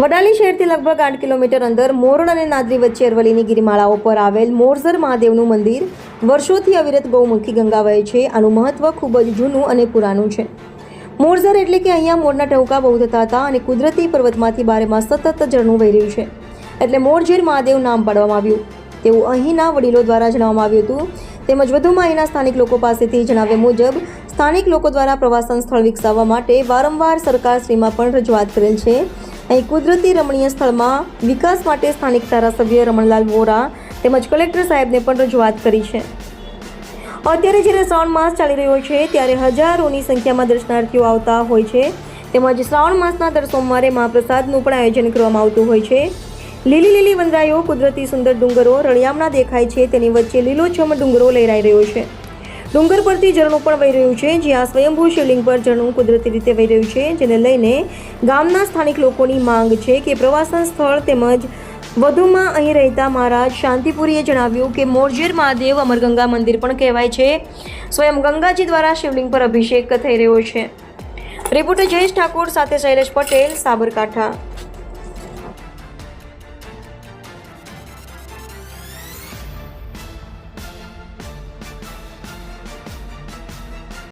વડાલી શહેરથી લગભગ આઠ કિલોમીટર અંદર મોરણ અને નાદરી વચ્ચે અરવલ્લીની ગિરિમાળાઓ પર આવેલ મોરઝર મહાદેવનું મંદિર વર્ષોથી અવિરત ગૌમુખી ગંગા વહે છે. આનું મહત્વ ખૂબ જ જૂનું અને પુરાણું છે. મોરઝર એટલે કે અહીંયા મોરના ટહુકા બહુ થતા હતા અને કુદરતી પર્વતમાંથી બારેમાં સતત ઝરણું વહી રહ્યું છે. એટલે મોરઝેર મહાદેવ નામ પાડવામાં આવ્યું. તેવું અહીંના વડીલો દ્વારા જણાવવામાં આવ્યું હતું. તેમજ વધુમાં અહીંના સ્થાનિક લોકો પાસેથી જણાવ્યા મુજબ, સ્થાનિક લોકો દ્વારા પ્રવાસન સ્થળ વિકસાવવા માટે વારંવાર સરકારશ્રીમાં પણ રજૂઆત કરેલ છે. અહીં કુદરતી રમણીય સ્થળમાં વિકાસ માટે સ્થાનિક ધારાસભ્ય રમણલાલ વોરા તેમજ કલેક્ટર સાહેબને પણ રજૂઆત કરી છે. અત્યારે જ્યારે શ્રાવણ માસ ચાલી રહ્યો છે, ત્યારે હજારોની સંખ્યામાં દર્શનાર્થીઓ આવતા હોય છે. તેમજ શ્રાવણ માસના દર સોમવારે મહાપ્રસાદનું પણ આયોજન કરવામાં આવતું હોય છે. લીલી લીલી વંદરાઈઓ કુદરતી સુંદર ડુંગરો રળિયામણા દેખાય છે. તેની વચ્ચે લીલોછમ ડુંગરો લહેરાઈ રહ્યો છે. ડુંગર પરથી ઝરણું પણ વહી રહ્યું છે, જ્યાં સ્વયંભૂ શિવલિંગ પર ઝરણું કુદરતી રીતે વહી રહ્યું છે, જેને લઈને ગામના સ્થાનિક લોકોની માંગ છે કે પ્રવાસન સ્થળ તેમજ વધુમાં અહીં રહેતા મહારાજ શાંતિપુરીએ જણાવ્યું કે મોરજેર મહાદેવ અમરગંગા મંદિર પણ કહેવાય છે. સ્વયં ગંગાજી દ્વારા શિવલિંગ પર અભિષેક થઈ રહ્યો છે. રિપોર્ટર જયેશ ઠાકોર સાથે શૈલેષ પટેલ, સાબરકાંઠા.